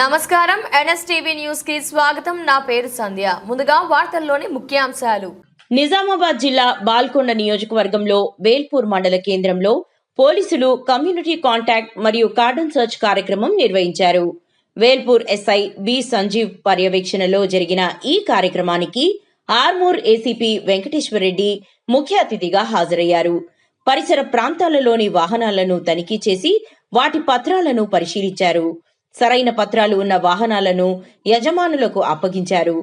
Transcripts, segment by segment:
నమస్కారం. ఎన్ఎస్టీవీ న్యూస్కి స్వాగతం. నా పేరు సంధ్య. ముందుగా వార్తల్లోని ముఖ్యాంశాలు. నిజామాబాద్ జిల్లా బాల్కొండ నియోజకవర్గంలో వేల్పూర్ మండల కేంద్రంలో పోలీసులు కమ్యూనిటీ కాంటాక్ట్ మరియు కార్డన్ సర్చ్ కార్యక్రమం నిర్వహించారు. వేల్పూర్ ఎస్ఐ బి సంజీవ్ పర్యవేక్షణలో జరిగిన ఈ కార్యక్రమానికి ఆర్మూర్ ఏసీపీ వెంకటేశ్వరరెడ్డి ముఖ్య అతిథిగా హాజరయ్యారు. పరిసర ప్రాంతాలలోని వాహనాలను తనిఖీ చేసి వాటి పత్రాలను పరిశీలించారు. సరైన పత్రాలు ఉన్న వాహనాలను యజమానులకు అప్పగించారు.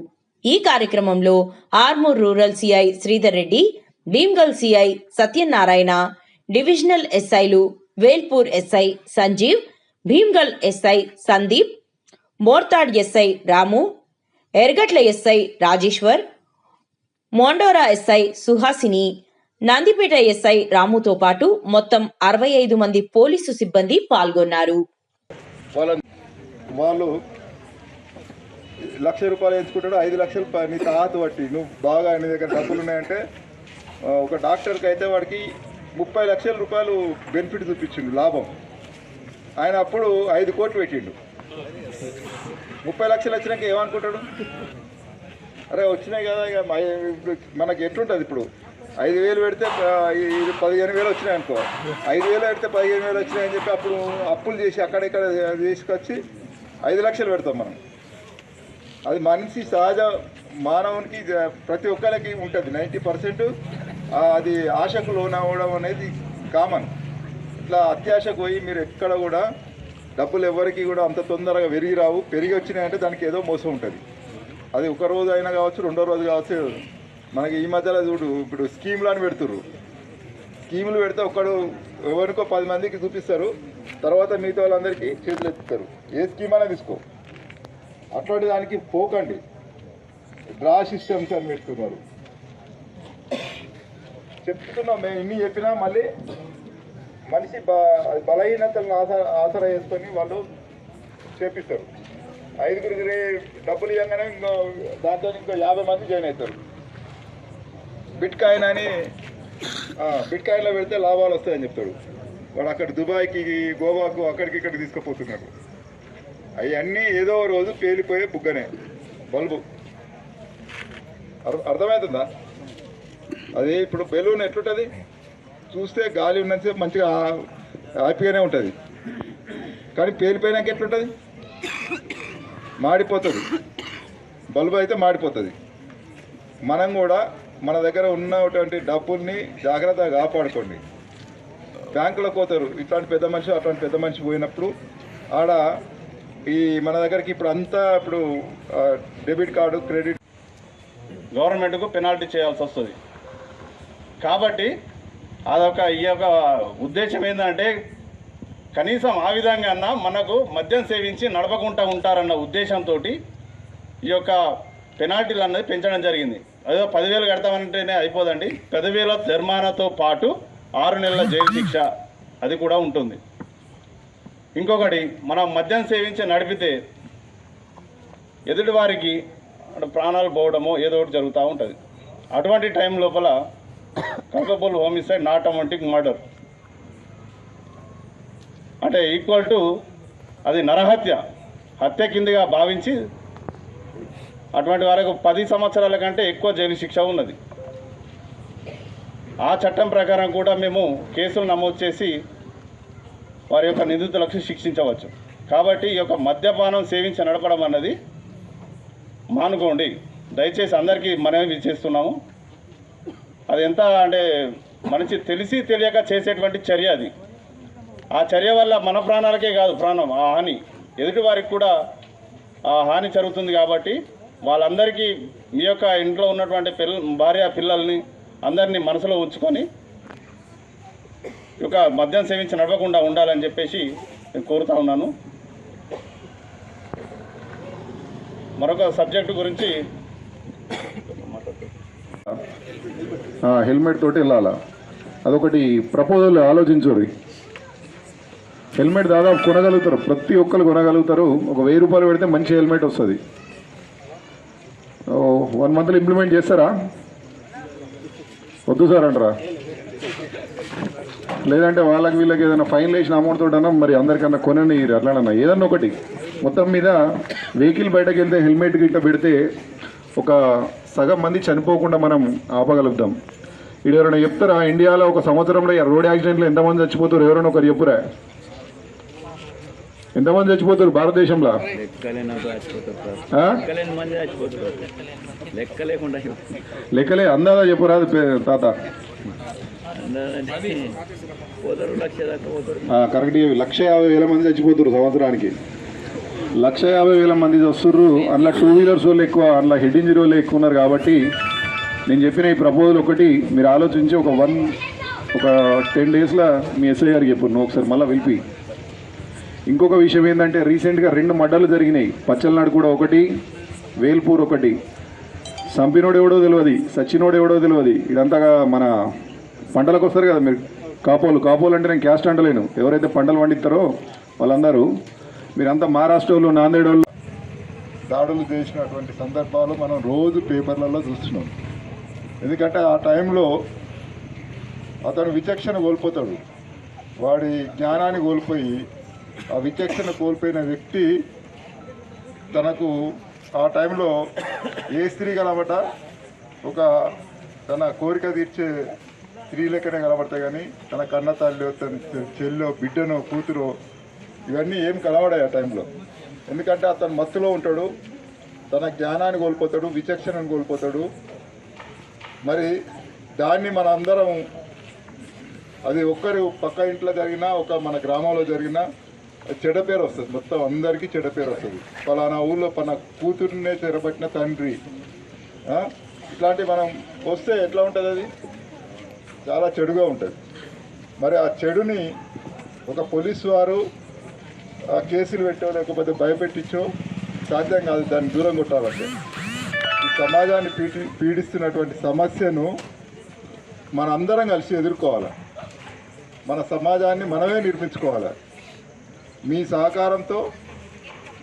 ఈ కార్యక్రమంలో Armoor rural CI Sridhar Reddy Bheemgal CI Satyanarayana divisional ఎస్ఐలు Velpur SI Sanjeev Bheemgal SI Sandeep Mortad SI Ramu Ergatla SI Rajeshwar Mondora SI Suhasini Nandipet SI రాముతో పాటు మొత్తం అరవై ఐదు మంది పోలీసు సిబ్బంది పాల్గొన్నారు. వాళ్ళు లక్ష రూపాయలు ఎంచుకుంటాడు ఐదు లక్షలు నీ తాత బట్టి నువ్వు బాగా నీ దగ్గర డబ్బులు ఉన్నాయంటే ఒక డాక్టర్కి అయితే వాడికి ముప్పై లక్షల రూపాయలు బెనిఫిట్ చూపించిండు లాభం. ఆయన అప్పుడు ఐదు కోట్లు పెట్టిండు. ముప్పై లక్షలు వచ్చినాక ఏమనుకుంటాడు? అరే వచ్చినాయి కదా ఇక ఇప్పుడు మనకి ఎట్లుంటుంది ఇప్పుడు? ఐదు వేలు పెడితే ఇది పదిహేను వేలు వచ్చినాయి అనుకో. ఐదు వేలు పెడితే పదిహేను వేలు వచ్చినాయని చెప్పి అప్పుడు అప్పులు చేసి అక్కడిక్కడ తీసుకొచ్చి ఐదు లక్షలు పెడతాం మనం. అది మనిషి సహజ మానవునికి ప్రతి ఒక్కరికి ఉంటుంది. నైంటీ పర్సెంట్ అది ఆశకు లోనవడం అనేది కామన్. ఇట్లా అత్యాశకు పోయి మీరు ఎక్కడ కూడా డబ్బులు ఎవరికి కూడా అంత తొందరగా పెరిగి రావు. పెరిగి వచ్చినాయంటే దానికి ఏదో మోసం ఉంటుంది. అది ఒక రోజు అయినా కావచ్చు రెండో రోజు కావచ్చు మనకి ఈ మధ్యలో చూడు ఇప్పుడు స్కీమ్లు అని పెడుతుర్రు. స్కీములు పెడితే ఒకడు ఎవరికో పది మందికి చూపిస్తారు. తర్వాత మిగతా వాళ్ళందరికీ చేతులు ఎత్తుతారు ఏ స్కీమ్ అయినా తీసుకో. అట్లాంటి దానికి పోకండి. డ్రా సిస్టమ్స్ అని పెడుతున్నారు. చెప్తున్నాం మేము ఇన్ని చెప్పినా మళ్ళీ మనిషి బ బలహీనతలను ఆసరా ఆసరా చేసుకొని వాళ్ళు చేపిస్తారు. ఐదుగురికి డబ్బులు ఇవ్వగానే ఇంకో దాంట్లో ఇంకో యాభై మంది జాయిన్ అవుతారు. బిట్ కాయిన్ అని బిట్కాయిన్లో బిట్ కాయిన్లో పెడితే లాభాలు వస్తాయని చెప్తాడు. వాడు అక్కడ దుబాయ్కి గోవాకు అక్కడికి ఇక్కడికి తీసుకుపోతున్నాడు. అవన్నీ ఏదో రోజు పేలిపోయే బుగ్గనే. బల్బు. అర్- అర్థమవుతుందా? అది ఇప్పుడు బెలూన్ ఎట్లుంటుంది? చూస్తే గాలి ఉన్నంతసేపు మంచిగా హ్యాపీగానే ఉంటుంది. కానీ పేలిపోయినాక ఎట్లుంటుంది? మాడిపోతుంది. బల్బు అయితే మాడిపోతుంది. మనం కూడా మన దగ్గర ఉన్నటువంటి డబ్బుల్ని జాగ్రత్తగా కాపాడుకోండి. బ్యాంకులో పోతారు ఇట్లాంటి పెద్ద మనిషి అట్లాంటి పెద్ద మనిషి పోయినప్పుడు ఆడ ఈ మన దగ్గరికి ఇప్పుడు అంతా ఇప్పుడు డెబిట్ కార్డు క్రెడిట్ గవర్నమెంట్కు పెనాల్టీ చేయాల్సి వస్తుంది. కాబట్టి అదొక ఈ యొక్క ఉద్దేశం ఏంటంటే కనీసం ఆ విధంగా అన్నా మనకు మద్యం సేవించి నడపకుండా ఉంటారన్న ఉద్దేశంతో ఈ యొక్క పెనాల్టీలు అన్నది పెంచడం జరిగింది. అదో పదివేలు కడతామంటేనే అయిపోదండి. పదివేల జరిమానాతో పాటు ఆరు నెలల జైలు శిక్ష. అది కూడా ఉంటుంది. ఇంకొకటి మనం మద్యం సేవించి నడిపితే ఎదుటి వారికి ప్రాణాలు పోవడమో ఏదో ఒకటి జరుగుతూ ఉంటుంది. అటువంటి టైం లోపల culpable homicide not amounting murder. అంటే ఈక్వల్ టు అది నరహత్య. హత్య కిందిగా భావించి అటువంటి వారికి పది సంవత్సరాల కంటే ఎక్కువ జైలు శిక్ష ఉన్నది. ఆ చట్టం ప్రకారం కూడా మేము కేసులు నమోదు చేసి వారి యొక్క నిందితులకు శిక్షించవచ్చు. కాబట్టి ఈ యొక్క మద్యపానం సేవించి నడపడం అన్నది మానుకోండి. దయచేసి అందరికీ మనమే చేస్తున్నాము. అది ఎంత అంటే మనిషి తెలిసి తెలియక చేసేటువంటి చర్య అది. ఆ చర్య వల్ల మన ప్రాణాలకే కాదు ప్రాణం ఆ హాని. ఎదుటి వారికి కూడా ఆ హాని జరుగుతుంది కాబట్టి వాళ్ళందరికీ మీ యొక్క ఇంట్లో ఉన్నటువంటి పిల్ల భార్య పిల్లల్ని అందరినీ మనసులో ఉంచుకొని ఈ యొక్క మద్యం సేవించి నడవకుండా ఉండాలని చెప్పేసి నేను కోరుతా ఉన్నాను. మరొక సబ్జెక్టు గురించి హెల్మెట్ తోటి వెళ్ళాలా? అదొకటి ప్రపోజల్ ఆలోచించరు. హెల్మెట్ దాదాపు కొనగలుగుతారు. ప్రతి ఒక్కరు కొనగలుగుతారు. ఒక వెయ్యి రూపాయలు పెడితే మంచి హెల్మెట్ వస్తుంది. వన్ మంత్లో ఇంప్లిమెంట్ చేస్తారా? వద్దు సార్ అంటారా? లేదంటే వాళ్ళకి వీళ్ళకి ఏదైనా ఫైన్ వేసిన అమౌంట్ తోటన్నా మరి అందరికన్నా కొనండి అట్లనన్నా ఏదన్నా ఒకటి. మొత్తం మీద వెహికల్ బయటకు వెళ్తే హెల్మెట్ గిట్ట పెడితే ఒక సగం మంది చనిపోకుండా మనం ఆపగలుగుతాం. ఇది ఎవరైనా చెప్తారా? ఇండియాలో ఒక సంవత్సరంలో రోడ్ యాక్సిడెంట్లు ఎంతమంది చచ్చిపోతారు? ఎవరైనా ఒకరు చెప్పురా? ఎంతమంది చచ్చిపోతారు? భారతదేశంలో? లెక్క లేకుండా లెక్కలే అందాదా చెప్పురాదు తాత. కరెక్ట్. లక్ష యాభై వేల మంది చచ్చిపోతారు సంవత్సరానికి. లక్ష యాభై వేల మంది వస్తుర్రు అందులో టూ వీలర్స్ వాళ్ళు ఎక్కువ అందులో హెడ్ ఇంజరీ వాళ్ళు ఎక్కువ ఉన్నారు కాబట్టి నేను చెప్పిన ఈ ప్రపోజల్ ఒకటి మీరు ఆలోచించి ఒక వన్ ఒక టెన్ డేస్లో మీ ఎస్ఐ గారికి చెప్పు నువ్వు ఒకసారి మళ్ళీ పిలిపి. ఇంకొక విషయం ఏంటంటే రీసెంట్గా రెండు మడ్డలు జరిగినాయి. పచ్చలనాడు కూడా ఒకటి వేల్పూర్ ఒకటి. సంపినోడు ఎవడో తెలియదు సచ్చినోడు ఎవడో తెలియదు ఇదంతా మన పంటలకు వస్తారు కదా మీరు. కాపోలు కాపోలు అంటే నేను క్యాస్ట్ అంటలేను. ఎవరైతే పంటలు పండిస్తారో వాళ్ళందరూ మీరంతా మహారాష్ట్ర వాళ్ళు వాళ్ళు దాడులు చేసినటువంటి సందర్భాలు మనం రోజు పేపర్లలో చూస్తున్నాం. ఎందుకంటే ఆ టైంలో అతను విచక్షణ కోల్పోతాడు. వాడి జ్ఞానాన్ని కోల్పోయి ఆ విచక్షణ కోల్పోయిన వ్యక్తి తనకు ఆ టైంలో ఏ స్త్రీ కనబడ్డ ఒక తన కోరిక తీర్చే స్త్రీ లెక్కనే కనబడతాయి కానీ తన కన్న తల్లి తన చెల్లో బిడ్డనో కూతురో ఇవన్నీ ఏం కనబడాయి ఆ టైంలో. ఎందుకంటే అతను మత్తులో ఉంటాడు తన జ్ఞానాన్ని కోల్పోతాడు విచక్షణను కోల్పోతాడు. మరి దాన్ని మన అందరం అది ఒక్కరు పక్క ఇంట్లో జరిగినా ఒక మన గ్రామంలో జరిగినా చెడ పేరు వస్తుంది. మొత్తం అందరికీ చెడ పేరు వస్తుంది. ఫలానా ఊళ్ళో మన కూతురునే చెరబట్టిన తండ్రి. ఇట్లాంటి మనం వస్తే ఎట్లా ఉంటుంది అది? చాలా చెడుగా ఉంటుంది. మరి ఆ చెడుని ఒక పోలీసు వారు ఆ కేసులు పెట్టో లేకపోతే భయపెట్టించో సాధ్యం కాదు దాన్ని దూరం కొట్టాలంటే. ఈ సమాజాన్ని పీడి పీడిస్తున్నటువంటి సమస్యను మనందరం కలిసి ఎదుర్కోవాలి? మన సమాజాన్ని మనమే నిర్మించుకోవాలి? మీ సహకారంతో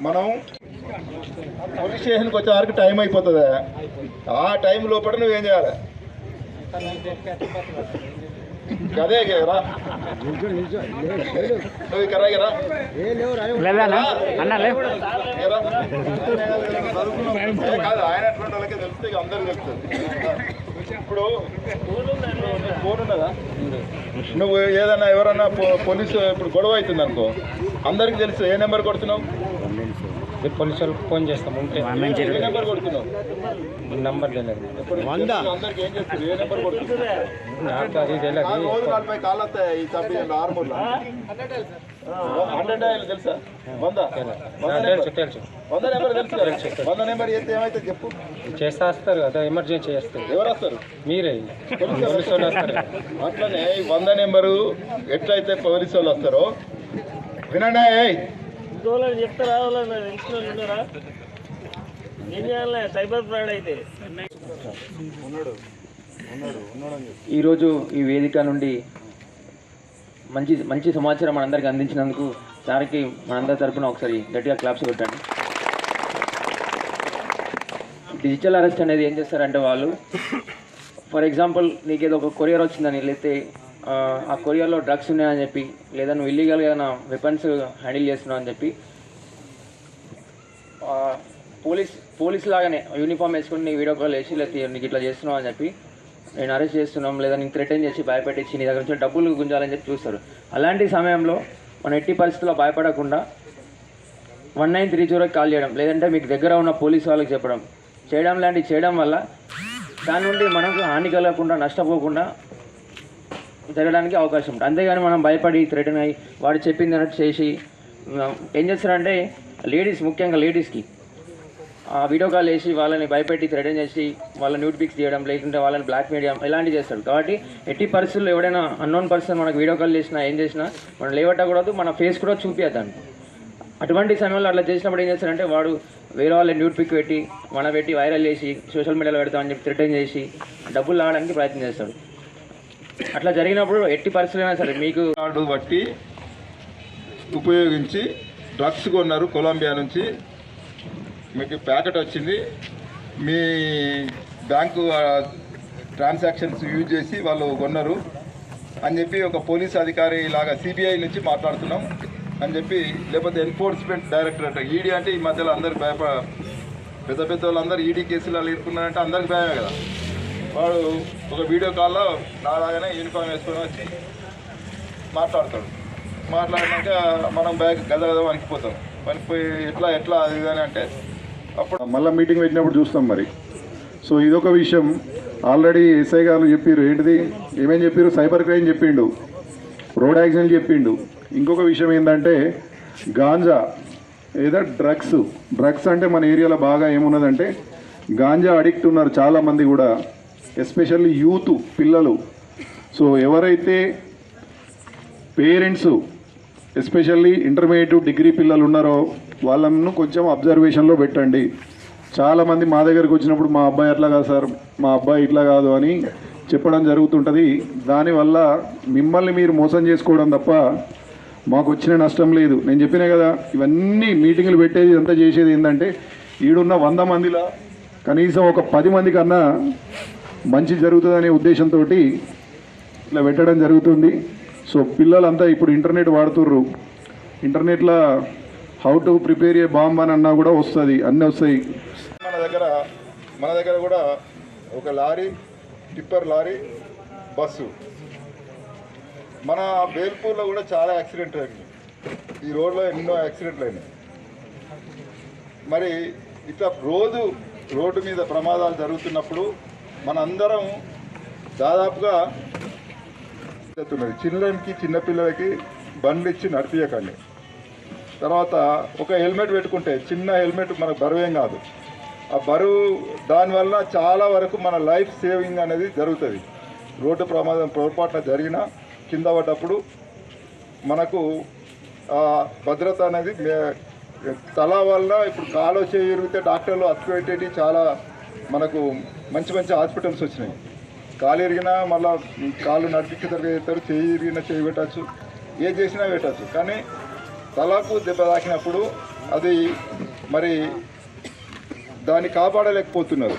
మనం పోలీస్ స్టేషన్కి వచ్చే వరకు టైం అయిపోతుంది. ఆ టైం లోపల నువ్వేం చేయాలి? అదే నువ్వు కాదు ఆయన ఎటువంటి వాళ్ళకే తెలుస్తుంది ఇక అందరికి తెలుస్తుంది. ఇప్పుడు ఫోన్ ఉన్నదా? నువ్వు ఏదన్నా ఎవరన్నా పోలీసు ఇప్పుడు గొడవ అవుతుంది అనుకో అందరికి తెలుసు ఏ నెంబర్ కొడుతున్నావు? పోలీసు వాళ్ళకి ఫోన్ చేస్తాం ఉంటే. ఏ నెంబర్ కొడుతున్నావు? నంబర్ తెలియదు ఇప్పుడు అందరికి ఏం చేస్తుంది ఏ నెంబర్ కొడుతుంది నాకు అది తెలియదు రోజు నలభై కాళ్ళు వస్తాయి ఈ సభ్యులు ఆర్మూర్లో? హండ్రెడ్ డయల్ తెలుసా? వంద. వంద నెంబర్. తెలుసు తెలుసు. వంద నెంబర్ తెలుసు కదా? వంద నెంబర్ చేస్తే ఏమైతే చెప్పు. చేస్తా వస్తారు కదా ఎమర్జెన్సీ చేస్తారు. ఎవరు వస్తారు మీరే. పోలీసు వాళ్ళు వస్తారు. అట్లనే వంద నెంబరు ఎట్లయితే పోలీసు వాళ్ళు వస్తారో వినండి చెప్తారా ఉన్నారా? ఏం చేయాలి? సైబర్ ఫ్రాడ్ అయితే. ఈరోజు ఈ వేదిక నుండి మంచి మంచి సమాచారం మనందరికీ అందించినందుకు సార్కి మనందరి తరపున ఒకసారి గట్టిగా క్లాప్స్ కొట్టండి. డిజిటల్ అరెస్ట్ అనేది ఏం చేస్తారంటే వాళ్ళు ఫర్ ఎగ్జాంపుల్ నీకు ఏదో ఒక కొరియర్ వచ్చిందని లేకపోతే ఆ, కొరియాలో కొరియర్లో డ్రగ్స్ ఉన్నాయని చెప్పి లేదా నువ్వు ఇల్లీగల్గా ఏదైనా వెపన్స్ హ్యాండిల్ చేస్తున్నావు అని చెప్పి పోలీస్ పోలీస్ లాగానే యూనిఫామ్ వేసుకుని నీ వీడియో కాల్ వేసి లేకపోతే నీకు ఇట్లా చేస్తున్నావు అని చెప్పి నేను అరెస్ట్ చేస్తున్నాం లేదా నేను థ్రెటన్ చేసి భయపెట్టించి నీ దగ్గర నుంచి డబ్బులు గుంజాలని చెప్పి చూస్తారు. అలాంటి సమయంలో మనం ఎట్టి పరిస్థితుల్లో భయపడకుండా వన్ నైన్ త్రీ జీరోకి కాల్ చేయడం లేదంటే మీకు దగ్గర ఉన్న పోలీస్ వాళ్ళకి చెప్పడం. చేయడం లాంటివి చేయడం వల్ల దాని నుండి మనకు హాని కలగకుండా నష్టపోకుండా జరగడానికి అవకాశం ఉంటుంది. అంతేగాని మనం భయపడి థ్రెటన్ అయ్యి వాడు చెప్పింది అన్నట్టు చేసి ఏం చేస్తారంటే లేడీస్ ముఖ్యంగా లేడీస్కి ఆ వీడియో కాల్ వేసి వాళ్ళని భయపెట్టి థ్రెటన్ చేసి వాళ్ళ న్యూట్ పిక్స్ చేయడం లేకుంటే వాళ్ళని బ్లాక్ చేయడం ఇలాంటివి చేస్తాడు కాబట్టి ఎట్టి పరిస్థితుల్లో ఎవడైనా అన్నోన్ పర్సన్ మనకు వీడియో కాల్ చేసినా ఏం చేసినా మనం లేవట్టకూడదు మన ఫేస్ కూడా చూపించద్దాన్ని అటువంటి సమయంలో అట్లా చేసినప్పుడు ఏం చేస్తారంటే వాడు వేరే వాళ్ళ న్యూట్ పిక్ పెట్టి మన పెట్టి వైరల్ చేసి సోషల్ మీడియాలో పెడతామని చెప్పి థ్రెటన్ చేసి డబ్బులు రావడానికి ప్రయత్నం చేస్తాడు. అట్లా జరిగినప్పుడు ఎట్టి పరిస్థితులైనా సరే మీకు కార్డు బట్టి ఉపయోగించి డ్రగ్స్ కొన్నారు కొలంబియా నుంచి. మీకు ప్యాకెట్ వచ్చింది. మీ బ్యాంకు ట్రాన్సాక్షన్స్ యూజ్ చేసి వాళ్ళు కొన్నారు. అని చెప్పి ఒక పోలీస్ అధికారి లాగా సిబిఐ నుంచి మాట్లాడుతున్నాం. అని చెప్పి లేకపోతే ఎన్ఫోర్స్మెంట్ డైరెక్టరేట్ ఈడీ అంటే ఈ మధ్యలో అందరికి భయప పెద్ద పెద్ద వాళ్ళందరూ ఈడీ కేసులు ఇరుక్కున్నారంటే అందరికి భయమే కదా. వాడు ఒక వీడియో కాల్లో నాలాగానే యూనిఫామ్ వేసుకొని వచ్చి మాట్లాడతాడు. మాట్లాడినాక మనం బ్యాగ్ గద గద వణికిపోతాం. వణికిపోయి ఎట్లా ఎట్లా అది అని అంటే అప్పుడు మళ్ళీ మీటింగ్ పెట్టినప్పుడు చూస్తాం మరి. సో ఇదొక విషయం. ఆల్రెడీ ఎస్ఐ గారు చెప్పారు ఏంటిది? ఏమేం చెప్పారు సైబర్ క్రైమ్ చెప్పిండు. రోడ్ యాక్సిడెంట్ చెప్పిండు. ఇంకొక విషయం ఏంటంటే గాంజా ఏదో డ్రగ్స్ డ్రగ్స్ అంటే మన ఏరియాలో బాగా ఏమున్నదంటే గాంజా అడిక్ట్ ఉన్నారు చాలామంది కూడా. ఎస్పెషల్లీ యూత్ పిల్లలు. సో ఎవరైతే పేరెంట్స్ ఎస్పెషల్లీ ఇంటర్మీడియట్ డిగ్రీ పిల్లలు ఉన్నారో వాళ్ళను కొంచెం అబ్జర్వేషన్లో పెట్టండి. చాలామంది మా దగ్గరకు వచ్చినప్పుడు మా అబ్బాయి అట్లా కాదు సార్ మా అబ్బాయి ఇట్లా కాదు అని చెప్పడం జరుగుతుంటుంది. దానివల్ల మిమ్మల్ని మీరు మోసం చేసుకోవడం తప్ప మాకు వచ్చిన నష్టం లేదు. నేను చెప్పినా కదా ఇవన్నీ మీటింగులు పెట్టేది ఎంత చేసేది ఏంటంటే ఈడున్న వంద మందిలో కనీసం ఒక పది మంది కన్నా మంచి జరుగుతుందనే ఉద్దేశంతో ఇట్లా పెట్టడం జరుగుతుంది. సో పిల్లలంతా ఇప్పుడు ఇంటర్నెట్ వాడుతుర్రు. ఇంటర్నెట్లో how to prepare a bomb అని అన్నా కూడా వస్తుంది. అన్నీ వస్తాయి. మన దగ్గర మన దగ్గర కూడా ఒక లారీ టిప్పర్ లారీ బస్సు. మన బేల్పూర్లో కూడా చాలా యాక్సిడెంట్ అయింది ఈ రోడ్లో ఎన్నో యాక్సిడెంట్లు అయినాయి. మరి ఇట్లా రోజు రోడ్డు మీద ప్రమాదాలు జరుగుతున్నప్పుడు మనందరం దాదాపుగా చిల్డ్రన్కి చిన్నపిల్లలకి బండ్లు ఇచ్చి నడిపించకండి తర్వాత ఒక హెల్మెట్ పెట్టుకుంటే చిన్న హెల్మెట్ మనకు బరువేం కాదు. ఆ బరువు దానివల్ల చాలా వరకు మన లైఫ్ సేవింగ్ అనేది జరుగుతుంది. రోడ్డు ప్రమాదం పొరపాటున జరిగిన కింద పడ్డప్పుడు మనకు ఆ భద్రత అనేది తల వల్ల ఇప్పుడు కాలో చేయి డాక్టర్లు అత్తుపెట్టేటి చాలా మనకు మంచి మంచి హాస్పిటల్స్ వచ్చినాయి. కాలు ఎరిగినా మళ్ళీ కాలు నడిపించేసరికి చేస్తారు చేయి ఇరిగినా చేయి పెట్టచ్చు ఏ చేసినా పెట్టచ్చు. కానీ తలకు దెబ్బ తాకినప్పుడు అది మరి దాన్ని కాపాడలేకపోతున్నారు.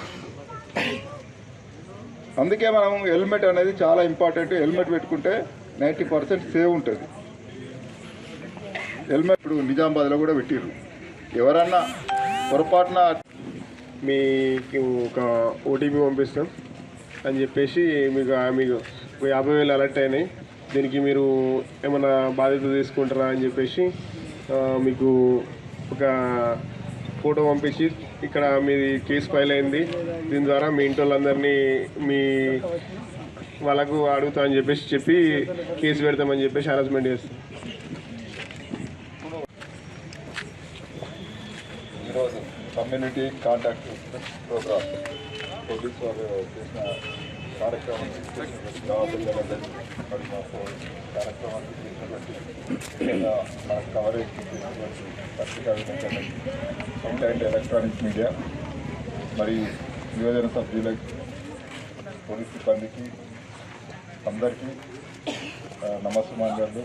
అందుకే మనం హెల్మెట్ అనేది చాలా ఇంపార్టెంట్. హెల్మెట్ పెట్టుకుంటే నైంటీ పర్సెంట్ సేవ్ ఉంటుంది. హెల్మెట్ ఇప్పుడు నిజామాబాద్లో కూడా పెట్టిర్రు. ఎవరన్నా పొరపాటున మీకు ఒక ఓటీపీ పంపిస్తాం అని చెప్పేసి మీకు మీకు యాభై వేలు అలర్ట్ అయినాయి. దీనికి మీరు ఏమైనా బాధ్యత తీసుకుంటారా అని చెప్పేసి మీకు ఒక ఫోటో పంపించి ఇక్కడ మీది కేసు ఫైల్ అయింది. దీని ద్వారా మీ ఇంటి వాళ్ళందరినీ మీ వాళ్ళకు అడుగుతా అని చెప్పేసి చెప్పి కేసు పెడతామని చెప్పేసి హరాస్మెంట్ చేస్తాం ఈరోజు కమ్యూనిటీ కాంటాక్ట్ ప్రోగ్రామ్. పోలీస్ వారు చేసిన కార్యక్రమానికి చేసినటువంటి జవాబుదారులందరికీ మాకు కార్యక్రమానికి చేసినటువంటి లేదా మన కవరేజ్ చేసినటువంటి పత్రికా విలేకరులకి ప్రింట్ అండ్ ఎలక్ట్రానిక్ మీడియా మరి యువజన సభ్యులకి పోలీస్ సిబ్బందికి అందరికీ ఆ, నమస్సుమాంజలు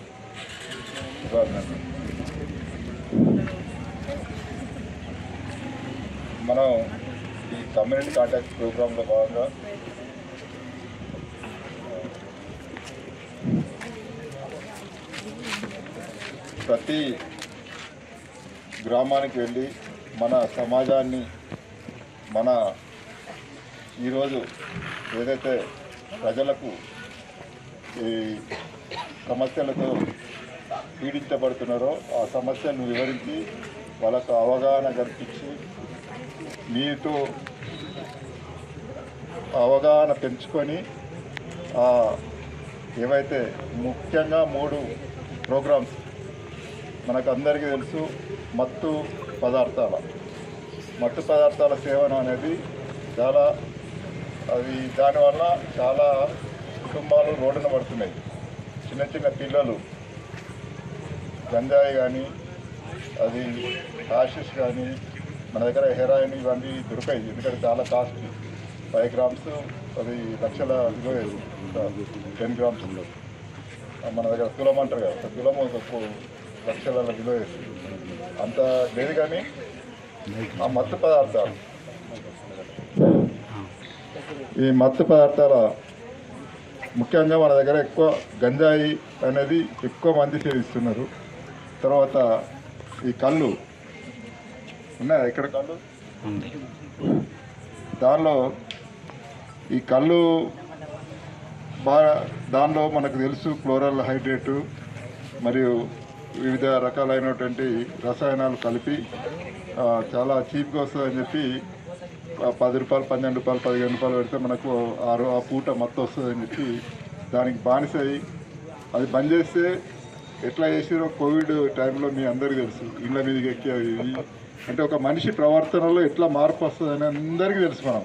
మనం ఈ కమ్యూనిటీ కాంటాక్ట్ ప్రోగ్రాంలో భాగంగా ప్రతి గ్రామానికి వెళ్ళి మన సమాజాన్ని మన ఈరోజు ఏదైతే ప్రజలకు ఈ సమస్యలతో పీడించబడుతున్నారో ఆ సమస్యను వివరించి వాళ్ళకు అవగాహన కల్పించి మీతో అవగాహన పెంచుకొని ఏవైతే ముఖ్యంగా మూడు ప్రోగ్రామ్స్ మనకు అందరికీ తెలుసు మత్తు పదార్థాల. మత్తు పదార్థాల సేవన అనేది చాలా అది దానివల్ల చాలా కుటుంబాలు రోడ్డున పడుతున్నాయి. చిన్న చిన్న పిల్లలు గంజాయి కానీ అది హాషిష్ కానీ మన దగ్గర హెరాయిన్ ఇవన్నీ దొరికాయి ఎందుకంటే చాలా కాస్ట్ ఫైవ్ గ్రామ్స్ అది లక్షల విలువ టెన్ గ్రామ్స్ ఉండదు మన దగ్గర తులం అంటారు కదా. తులం ఒక లక్షల విలువ అంత లేదు కానీ ఆ మత్తు పదార్థాలు. ఈ మత్తు పదార్థాల ముఖ్యంగా మన దగ్గర ఎక్కువ గంజాయి అనేది ఎక్కువ మంది సేవిస్తున్నారు. తర్వాత ఈ కళ్ళు ఉన్నాయా ఇక్కడ? కళ్ళు? దానిలో ఈ కళ్ళు బాగా దానిలో మనకు తెలుసు క్లోరల్ హైడ్రేటు మరియు వివిధ రకాలైనటువంటి రసాయనాలు కలిపి చాలా చీప్గా వస్తుందని చెప్పి పది రూపాయలు పన్నెండు రూపాయలు పదిహేను రూపాయలు పెడితే మనకు ఆ రో- ఆ పూట మొత్తం వస్తుందని చెప్పి దానికి బానిసై అది బంద్ చేస్తే ఎట్లా చేసిరో కోవిడ్ టైంలో మీ అందరికీ తెలుసు. ఇళ్ళ మీదకి ఎక్కి. అంటే ఒక మనిషి ప్రవర్తనలో ఎట్లా మార్పు వస్తుందని అందరికీ తెలుసు మనం.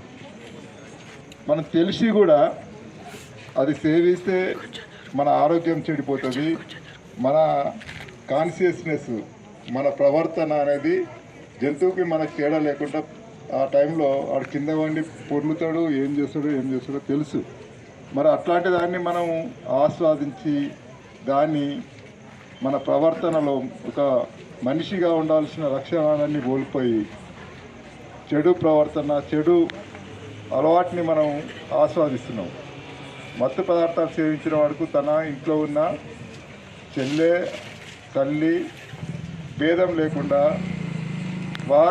మనం తెలిసి కూడా అది సేవిస్తే మన ఆరోగ్యం చెడిపోతుంది మన కాన్షియస్నెస్ మన ప్రవర్తన అనేది జంతువుకి మనకు తేడా లేకుండా ఆ టైంలో వాడు కింద వండి పొర్లుతాడు ఏం చేస్తాడో ఏం చేస్తాడో తెలుసు. మరి అట్లాంటి దాన్ని మనం ఆస్వాదించి దాన్ని మన ప్రవర్తనలో ఒక మనిషిగా ఉండాల్సిన లక్షణాలన్నీ కోల్పోయి చెడు ప్రవర్తన చెడు అలవాటుని మనం ఆస్వాదిస్తున్నాం. మత్తు పదార్థాలు సేవించిన వాడుకు తన ఇంట్లో ఉన్న చెల్లె తల్లి భేదం లేకుండా వారి